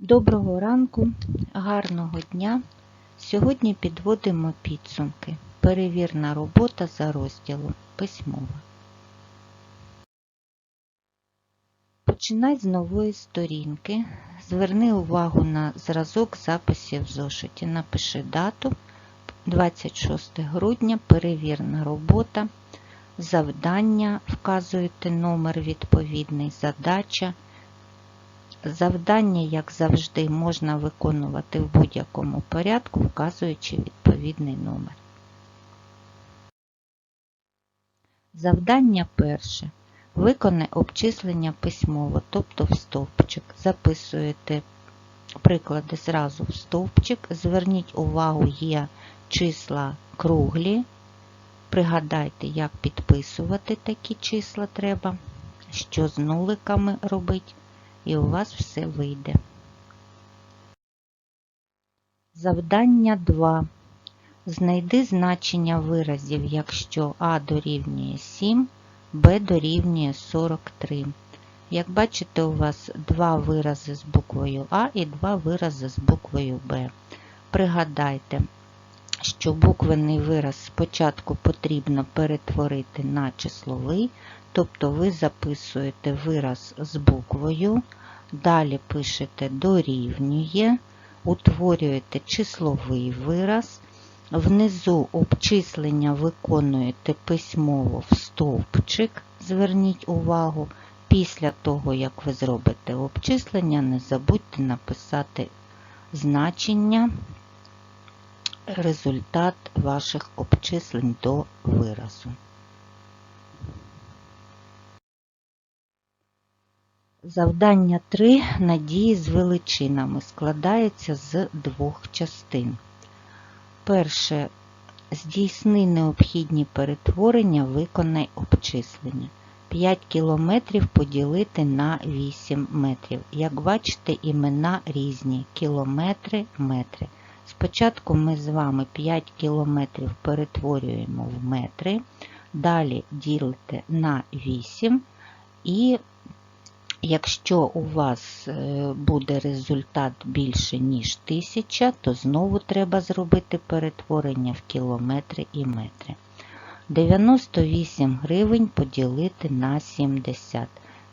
Доброго ранку, гарного дня. Сьогодні підводимо підсумки. Перевірна робота за розділом письмова. Починай з нової сторінки. Зверни увагу на зразок записів в зошиті. Напиши дату 26 грудня, перевірна робота, завдання, вказуєте номер відповідний, задача. Завдання, як завжди, можна виконувати в будь-якому порядку, вказуючи відповідний номер. Завдання перше. Виконай обчислення письмово, тобто в стовпчик. Записуєте приклади зразу в стовпчик. Зверніть увагу, є числа круглі. Пригадайте, як підписувати такі числа треба, що з нуликами робити і у вас все вийде. Завдання 2. Знайди значення виразів, якщо А дорівнює 7, Б дорівнює 43. Як бачите, у вас два вирази з буквою А і два вирази з буквою Б. Пригадайте, що буквений вираз спочатку потрібно перетворити на числовий, тобто ви записуєте вираз з буквою, далі пишете дорівнює, утворюєте числовий вираз, внизу обчислення виконуєте письмово в стовпчик, зверніть увагу. Після того, як ви зробите обчислення, не забудьте написати значення, результат ваших обчислень до виразу. Завдання 3 надії з величинами складається з двох частин. Перше. Здійсни необхідні перетворення, виконай обчислення. 5 кілометрів поділити на 8 метрів. Як бачите, імена різні кілометри, метри. Спочатку ми з вами 5 кілометрів перетворюємо в метри, далі ділите на 8 і Якщо у вас буде результат більше, ніж 1000, то знову треба зробити перетворення в кілометри і метри. 98 гривень поділити на 70.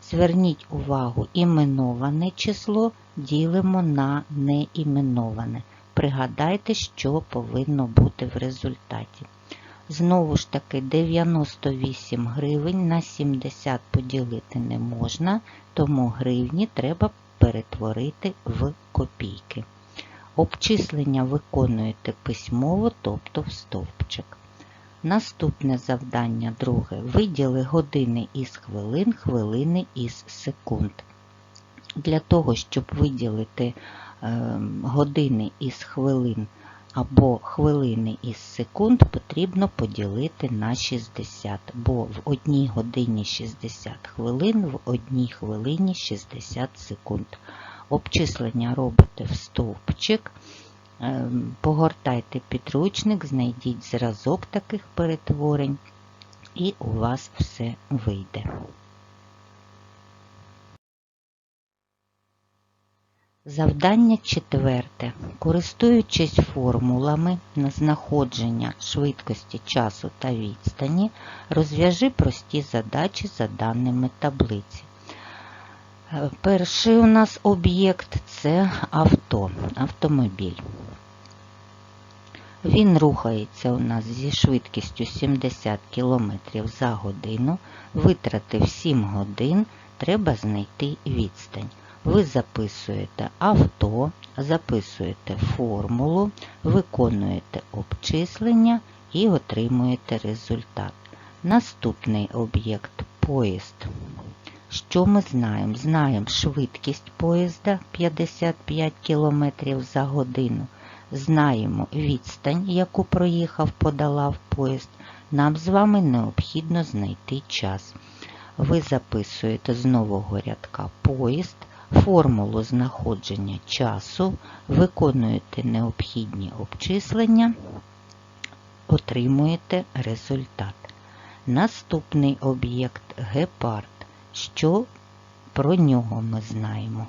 Зверніть увагу, іменоване число ділимо на неіменоване. Пригадайте, що повинно бути в результаті. Знову ж таки, 98 гривень на 70 поділити не можна, тому гривні треба перетворити в копійки. Обчислення виконуєте письмово, тобто в стовпчик. Наступне завдання друге. Виділи години із хвилин, хвилини із секунд. Для того, щоб виділити години із хвилин або хвилини із секунд потрібно поділити на 60, бо в одній годині 60 хвилин, в одній хвилині 60 секунд. Обчислення робите в стовпчик, погортайте підручник, знайдіть зразок таких перетворень, і у вас все вийде. Завдання четверте. Користуючись формулами на знаходження швидкості часу та відстані, розв'яжи прості задачі за даними таблиці. Перший у нас об'єкт це авто, автомобіль. Він рухається у нас зі швидкістю 70 км за годину, витратив 7 годин, треба знайти відстань. Ви записуєте авто, записуєте формулу, виконуєте обчислення і отримуєте результат. Наступний об'єкт поїзд. Що ми знаємо? Знаємо швидкість поїзда 55 км за годину. Знаємо відстань, яку проїхав, подолав поїзд. Нам з вами необхідно знайти час. Ви записуєте з нового рядка поїзд формулу знаходження часу, виконуєте необхідні обчислення, отримуєте результат. Наступний об'єкт гепард. Що про нього ми знаємо?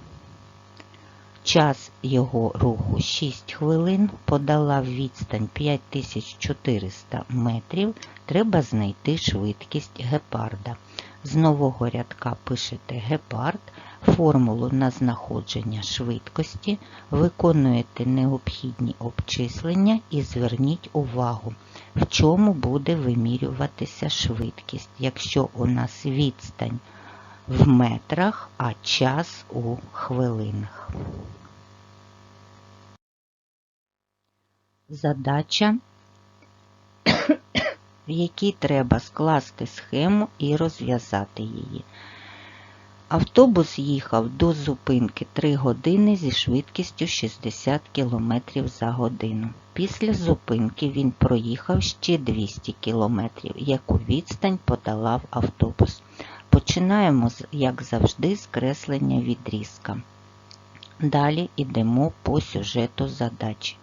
Час його руху 6 хвилин, подолав відстань 5400 метрів, треба знайти швидкість гепарда. З нового рядка пишете гепард, формулу на знаходження швидкості, виконуєте необхідні обчислення і зверніть увагу, в чому буде вимірюватися швидкість, якщо у нас відстань в метрах, а час у хвилинах. Задача, в якій треба скласти схему і розв'язати її. Автобус їхав до зупинки 3 години зі швидкістю 60 км за годину. Після зупинки він проїхав ще 200 км, яку відстань подолав автобус. Починаємо, як завжди, з креслення відрізка. Далі йдемо по сюжету задачі.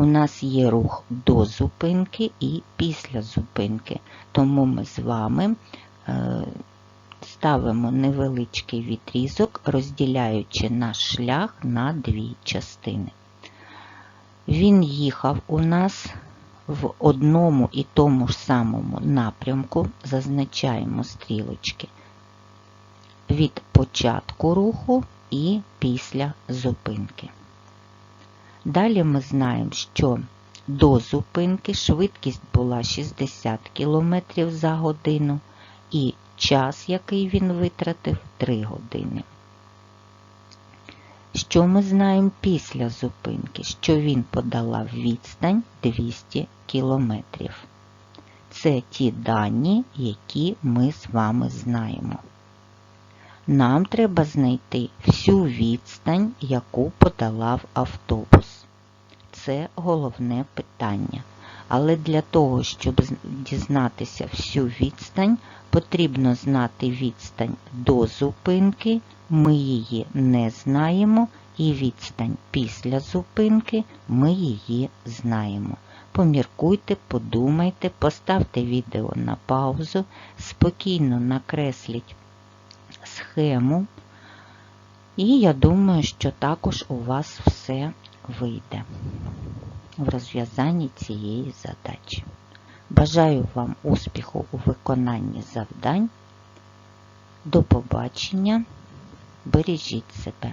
У нас є рух до зупинки і після зупинки, тому ми з вами е, ставимо невеличкий відрізок, розділяючи наш шлях на дві частини. Він їхав у нас в одному і тому ж самому напрямку, зазначаємо стрілочки від початку руху і після зупинки. Далі ми знаємо, що до зупинки швидкість була 60 км за годину і час, який він витратив 3 години. Що ми знаємо після зупинки? Що він подолав відстань 200 км. Це ті дані, які ми з вами знаємо. Нам треба знайти всю відстань, яку подолав автобус. Це головне питання. Але для того, щоб дізнатися всю відстань, потрібно знати відстань до зупинки, ми її не знаємо, і відстань після зупинки ми її знаємо. Поміркуйте, подумайте, поставте відео на паузу, спокійно накресліть схему, і я думаю, що також у вас все вийде в розв'язанні цієї задачі. Бажаю вам успіху у виконанні завдань. До побачення. Бережіть себе.